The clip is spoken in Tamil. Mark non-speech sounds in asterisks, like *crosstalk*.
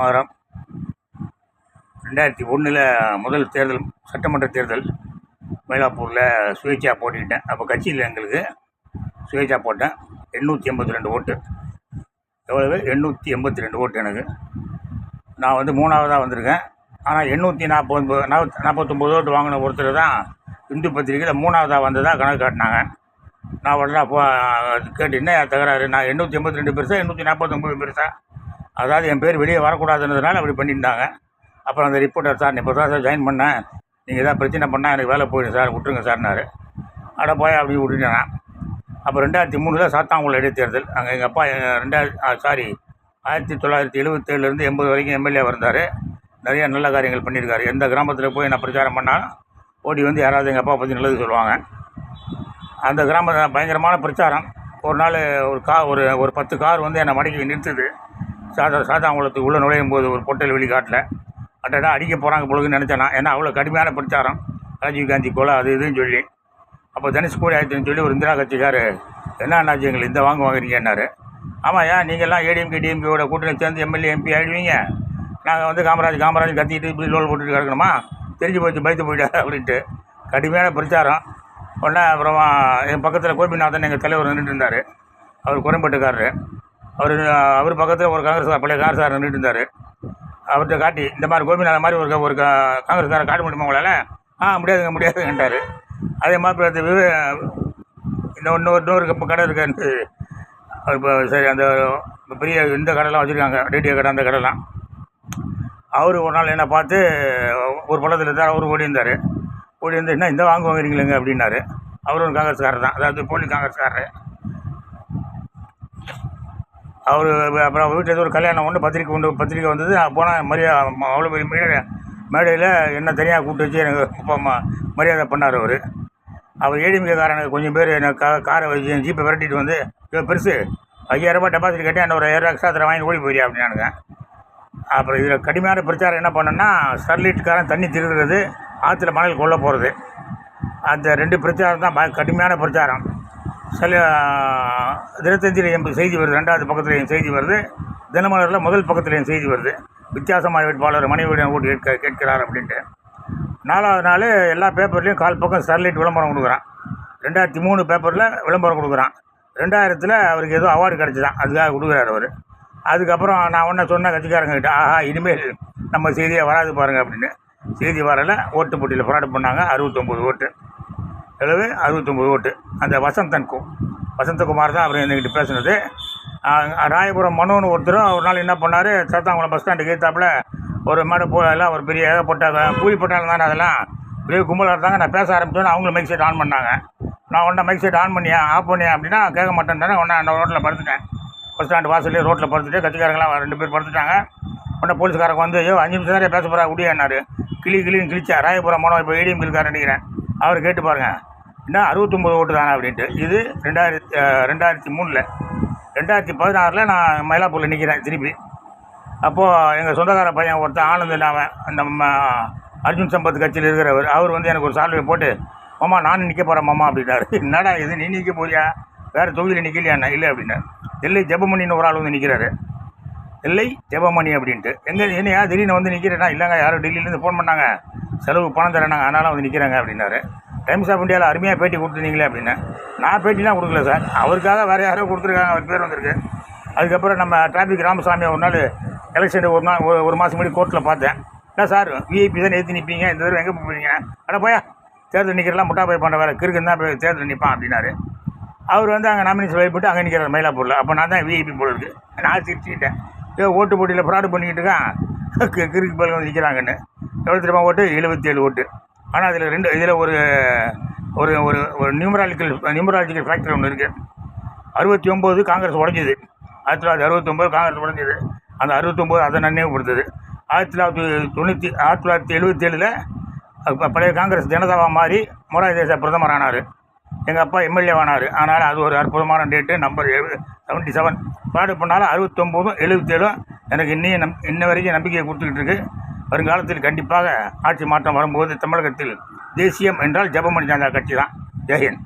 வாரம் ரெண்டாயிரத்தி ஒன்றில் முதல் தேர்தல் சட்டமன்ற தேர்தல் மயிலாப்பூரில் சுயேட்சா போட்டிக்கிட்டேன் அப்போ கட்சியில் எங்களுக்கு சுயேட்சா போட்டேன். எண்ணூற்றி எண்பத்தி ரெண்டு ஓட்டு. எவ்வளவு? எண்ணூற்றி எண்பத்தி ரெண்டு ஓட்டு எனக்கு. நான் வந்து மூணாவதாக வந்திருக்கேன். ஆனால் எண்ணூற்றி நாற்பது நாற்பத்தி நாற்பத்தொம்போது ஓட்டு வாங்கின ஒருத்தர் தான் இந்து பத்திரிக்கையில் மூணாவதாக வந்ததாக கணக்கு காட்டினாங்க. நான் உடனே அப்போ கேட்டு என்ன தகராறு? நான் எண்ணூற்றி எண்பத்தி ரெண்டு பெருசா எண்ணூற்றி நாற்பத்தொம்பது பெருசா? அதாவது என் பேர் வெளியே வரக்கூடாதுன்றதுனால அப்படி பண்ணியிருந்தாங்க. அப்புறம் அந்த ரிப்போர்ட்டர் சார் இப்போ தான் சார் ஜாயின் பண்ணேன் நீங்கள் எதாவது பிரச்சனை பண்ணால் எனக்கு வேலை போயிடும் சார் விட்டுருங்க சார்னாரு. அட போய் அப்படி விட்டுட்டேன் நான். அப்போ ரெண்டாயிரத்தி மூணில் சாத்தாங்குளம் இடைத்தேர்தல். அங்கே எங்கள் அப்பா ரெண்டாயிரத்தி சாரி ஆயிரத்தி தொள்ளாயிரத்தி எழுபத்தேழுலேருந்து எண்பது வரைக்கும் எம்எல்ஏ இருந்தார். நிறைய நல்ல காரியங்கள் பண்ணியிருக்காரு. எந்த கிராமத்தில் போய் நான் பிரச்சாரம் பண்ணாலும் ஓடி வந்து யாராவது எங்கள் அப்பா பற்றி நல்லது சொல்லுவாங்க. அந்த கிராமத்தில் பயங்கரமான பிரச்சாரம். ஒரு நாள் ஒரு கா ஒரு ஒரு பத்து கார் வந்து என்னை மடக்கி நிறுத்துது. சாதா சாத்தாங்குளத்துக்கு உள்ளே நுழையும் போது ஒரு பொட்டல் வெளிக்காட்டில் அட்டடா அடிக்க போகிறாங்க பொழுதுன்னு நினச்சேன் நான். ஏன்னா அவ்வளோ கடுமையான பிரச்சாரம். ராஜீவ்காந்தி கொலை அது இதுன்னு சொல்லி. அப்போ தனுஷ்கோடி ஆயிடுச்சுன்னு சொல்லி ஒரு இந்திரா கட்சிக்கார் என்ன அண்ணாச்சி இந்த வாங்க வாங்குறீங்கன்னாரு? ஆமாம் ஏன்? நீங்கள்லாம் ஏடிஎம்கே டிஎம்கேவோட கூட்டணி சேர்ந்து எம்எல்ஏ எம்பி ஆகிடுவீங்க நாங்கள் வந்து காமராஜ் காமராஜ் கத்திட்டு இப்படி லோல் போட்டுட்டு கிடக்கணுமா? தெரிஞ்சு போச்சு பயத்து போயிட்டாரு அப்படின்ட்டு. கடுமையான பிரச்சாரம். உடனே அப்புறமா என் பக்கத்தில் கோபிநாதன் எங்கள் தலைவர் நின்றுட்டு இருந்தார். அவர் குறைபட்டுக்காரரு அவர் அவர் பக்கத்தில் ஒரு காங்கிரஸ் பழைய காங்கிரஸ்காரர் நின்றுட்டு இருந்தார். அவர்கிட்ட காட்டி இந்த மாதிரி கோபிநாதன் மாதிரி ஒரு ஒரு கா- காங்கிரஸ்காரர் காட்ட முடியுமா உங்களால்? ஆ முடியாதுங்க முடியாதுங்கன்றார் அதே மாதிரி விவே இந்த இன்னொரு இன்னொரு இப்போ கடை இருக்கு இப்போ சரி அந்த பெரிய இந்த கடைலாம் வச்சுருக்காங்க ரேடியோ கடை அந்த கடைலாம். அவர் ஒரு நாள் என்ன பார்த்து ஒரு பள்ளத்தில் இருந்தார் அவர் ஓடி இருந்தார் ஓடி இருந்து என்ன இந்த வாங்க வாங்குறீங்களேங்க? அப்படின்னாரு. அவரும் ஒரு காங்கிரஸ்காரர் தான் அதாவது போலி காங்கிரஸ்காரர். அவர் அப்புறம் வீட்டில் ஒரு கல்யாணம் ஒன்று பத்திரிக்கை உண்டு பத்திரிக்கை வந்தது. போனால் மரியாதை அவ்வளோ பெரிய மேடை மேடையில் என்ன தனியாக கூப்பிட்டு வச்சு எனக்கு அப்பா அம்மா மரியாதை பண்ணார் அவர். அவர் ஏடிமிக்காரனுக்கு கொஞ்சம் பேர் என்ன கா காரை வச்சு ஜீப்பை விரட்டிட்டு வந்து இவ்வளோ பெருசு ஐயாயிரரூபா டெபாசிட் கட்டி என்ன ஒரு ஐயாயிரம் எக்ஸ்ட்ரா தர வாங்கி ஓடி போயிடியா அப்படின்னானுங்க அப்புறம் இதில் கடுமையான பிரச்சாரம் என்ன பண்ணேன்னா ஸ்டெர்லைட்காரன் தண்ணி திருடுறது ஆற்றுல மணல் கொல்ல போகிறது அந்த ரெண்டு பிரச்சாரம் தான் கடுமையான பிரச்சாரம். சில தினத்தந்தியில் என் செய்தி வருது ரெண்டாவது பக்கத்தில் என் செய்தி வருது. தினமலரில் முதல் பக்கத்தில் என் செய்தி வருது. வித்தியாசமான வேட்பாளர் மனைவியுடன் ஓட்டு கேட்க கேட்கிறார் அப்படின்ட்டு. நாலாவது நாள் எல்லா பேப்பர்லேயும் கால் பக்கம் ஸ்டெர்லைட் விளம்பரம் கொடுக்குறான். ரெண்டாயிரத்தி மூணு பேப்பரில் விளம்பரம் கொடுக்குறான். ரெண்டாயிரத்தில் அவருக்கு ஏதோ அவார்டு கிடச்சிதான். அதுக்காக கொடுக்குறாரு அவர். அதுக்கப்புறம் நான் ஒன்றை சொன்ன கட்சிக்காரங்ககிட்ட ஆஹா இனிமேல் நம்ம செய்தியை வராது பாருங்கள் அப்படின்னு. செய்தி வரல. ஓட்டு போட்டியில் போராட்டம் பண்ணாங்க. அறுபத்தொம்போது ஓட்டு. எவ்வளவு அறுபத்தொம்போது ஓட்டு. அந்த வசந்தன் கு வசந்தகுமார் தான் அவர் என்கிட்ட பேசுனது. ராயபுரம் மனோன்னு ஒருத்தரும் ஒரு நாள் என்ன பண்ணார் சாத்தாங்குளம் பஸ் ஸ்டாண்டுக்கு ஏற்றாப்புல ஒரு மாடு போ எல்லாம் ஒரு பெரிய ஏகப்பட்ட கூலி போட்டாலும் தானே அதெல்லாம். பெரிய கும்பலாக இருந்தாங்க. நான் பேச ஆரம்பித்தோன்னு அவங்களும் மைக் செட் ஆன் பண்ணாங்க. நான் ஒன்றா மைக் செட் ஆன் பண்ணியா ஆஃப் பண்ணியா அப்படின்னா கேட்க மாட்டேன் தானே ஒன்றா அந்த ரோட்டில் படுத்துட்டேன். பஸ் ஸ்டாண்டு வாசல்லே ரோட்டில் படுத்துட்டு கட்சிக்காரங்களாம் ரெண்டு பேர் படுத்துட்டாங்க. உடனே போலீஸ்காரங்க வந்து ஐயோ அஞ்சு நிமிஷம் தான் பேச போகிறா முடியான்னாரு கிளி கிளின்னு கிழிச்சா ராயபுரம் மனோ இப்போ ஏடிஎம் கிளிக்கார் நினைக்கிறேன். அவர் கேட்டு பாருங்கள் என்ன அறுபத்தொம்போது ஓட்டு தானே அப்படின்ட்டு. இது ரெண்டாயிரத்தி ரெண்டாயிரத்தி மூணில். ரெண்டாயிரத்தி பதினாறில் நான் மயிலாப்பூரில் நிற்கிறேன் திருப்பி. அப்போது எங்கள் சொந்தக்கார பையன் ஒருத்தன் ஆனந்த் அவன் நம்ம அர்ஜுன் சம்பத் கட்சியில் இருக்கிறவர் அவர் வந்து எனக்கு ஒரு சால்வை போட்டு மாமா நான் நிற்க போகிறேன் மாமா அப்படின்னாரு. என்னடா இது நீ நிற்க போறியா? வேறு தொகுதியில் நிற்கலையா இல்லை அப்படின்னாரு. இல்லை ஜெபமணின்னு ஒரு ஆள் வந்து நிற்கிறாரு இல்லை ஜெபமணி அப்படின்ட்டு. எங்கே என்னையா திடீர்னு வந்து நிற்கிறேன்னா இல்லைங்க யாரும் டெல்லியிலேருந்து ஃபோன் பண்ணாங்க. செலவு பணம் தரேனாங்க அதனால் வந்து நிற்கிறாங்க அப்படின்னாரு. டைம்ஸ் ஆஃப் இந்தியாவில் அருமையாக பேட்டி கொடுத்துருந்தீங்களே அப்படின்னு நான் பேட்டிலாம் கொடுக்கல சார். அவருக்காக வேறு யாரோ கொடுத்துருக்காங்க அவர் பேர் வந்திருக்கு. அதுக்கப்புறம் நம்ம டிராஃபிக் ராமசாமி ஒரு நாள் எலெக்ஷன் ஒரு நாள் ஒரு மாதம் முன்னாடி கோர்ட்டில் பார்த்தேன். இல்லை சார் விஐபி தான் ஏற்றி நிற்பீங்க இந்த தடவை எங்கே போவீங்க? அட போயா தேர்தல் நிற்கிறலாம் முட்டா போய் பண்ணுற வேலை கிறுக்கு தான் போய் தேர்தல் நிற்பான் அப்படின்னாரு. அவர் வந்து அங்கே நாமினேஷன் வைப்பிட்டு அங்கே நிற்கிறார் மயிலாப்பூரில். அப்போ நான் தான் விஐபி போல இருக்கு. நான் சிரிச்சுக்கிட்டேன். ஏதோ ஓட்டு போட்டியில் ஃப்ராடு பண்ணிக்கிட்டு இருக்கான். *laughs* கி- கிறுக்கு பேர் நிற்கிறாங்கன்னு எவ்வளோ தெரியுமா ஓட்டு? எழுபத்தி ஏழு ஓட்டு. ஆனால் அதில் ரெண்டு இதில் ஒரு ஒரு ஒரு ஒரு நியூமராலிக்கல் நியூமராலஜிக்கல் ஃபேக்டர் ஒன்று இருக்குது அறுபத்தி ஒம்பது காங்கிரஸ் உடஞ்சிது. ஆயிரத்தி தொள்ளாயிரத்தி அறுபத்தொம்போது காங்கிரஸ் உடஞ்சிது. அந்த அறுபத்தொம்போது அதை நினைவுபடுத்துது ஆயிரத்தி தொள்ளாயிரத்தி தொண்ணூற்றி ஆயிரத்தி தொள்ளாயிரத்தி எழுபத்தி ஏழில் பழைய காங்கிரஸ் ஜனதாவாக மாறி மொராரி தேச பிரதமர் ஆனார். எங்கள் அப்பா எம்எல்ஏ ஆனார். ஆனால் அது ஒரு அற்புதமான டேட்டு நம்பர் செவன்ட்டி செவன் பாடு பண்ணாலும் அறுபத்தொம்போதும் எழுபத்தேழும் எனக்கு இன்னையும் நம் இன்ன வரைக்கும் நம்பிக்கையை கொடுத்துக்கிட்டு இருக்குது வருங்காலத்தில் கண்டிப்பாக ஆட்சி மாற்றம் வரும்போது தமிழகத்தில் தேசியம் என்றால் ஜெபமணி ஜனதா கட்சி தான். ஜெயஹிந்த்